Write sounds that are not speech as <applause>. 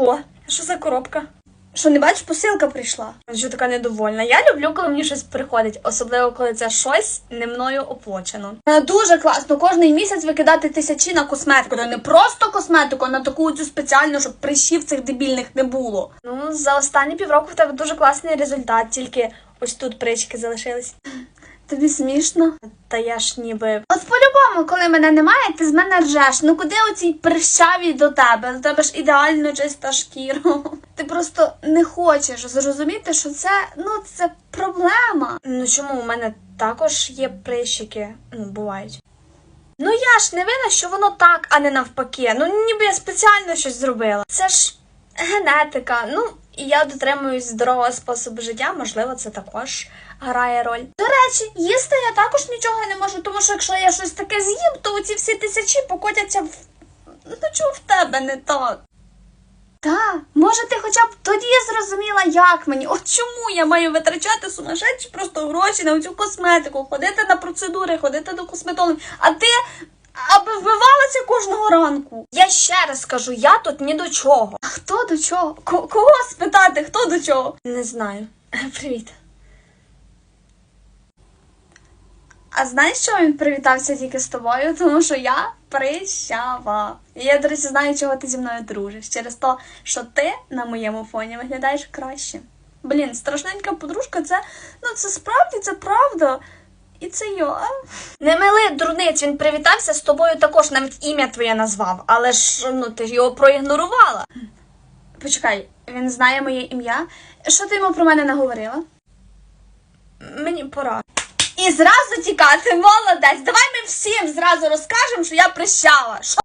Ого, що за коробка? Що не бачиш, посилка прийшла. Що така недовольна. Я люблю, коли мені щось приходить, особливо коли це щось не мною оплачено. Е, Дуже класно кожний місяць викидати тисячі на косметику. Та не просто косметику, а на таку цю спеціальну, щоб прищів цих дебільних не було. Ну, за останні півроку в тебе дуже класний результат, тільки ось тут прички залишились. Тобі смішно? Та я ж ніби. От по-любому, коли мене немає, ти з мене ржеш. Ну куди оцій прищаві до тебе? У тебе ж ідеально чиста шкіра. <laughs> Ти просто не хочеш зрозуміти, що це ну це проблема. Ну чому у мене також є прищики? Ну, бувають. Ну я ж не винна, що воно так, а не навпаки. Ну ніби я спеціально щось зробила. Це ж генетика. Ну і я дотримуюсь здорового способу життя, можливо, це також грає роль. До речі, їсти я також нічого не можу, тому що якщо я щось таке з'їм, то оці всі тисячі покотяться в. Ну чого в тебе не так? Та, може, ти хоча б тоді зрозуміла, як мені. От чому я маю витрачати сумасшедші просто гроші на цю косметику, ходити на процедури, ходити до косметологів, а ти аби вбивалася кожного ранку. Я ще раз скажу, я тут ні до чого. А хто до чого? Ко- кого спитати, хто до чого? Не знаю. Привіт. А знаєш, що він привітався тільки з тобою? Тому що я прищава. І я, до речі, знаю, чого ти зі мною дружиш. Через те, що ти на моєму фоні виглядаєш краще. Блін, страшненька подружка, це ну це справді це правда. І це я. Не мили дурниць, він привітався з тобою також, навіть ім'я твоє назвав, але ж ну ти ж його проігнорувала. Почекай, він знає моє ім'я. Що ти йому про мене наговорила? Мені пора. І зразу тікати, молодець. Давай ми всім зразу розкажемо, що я прищала.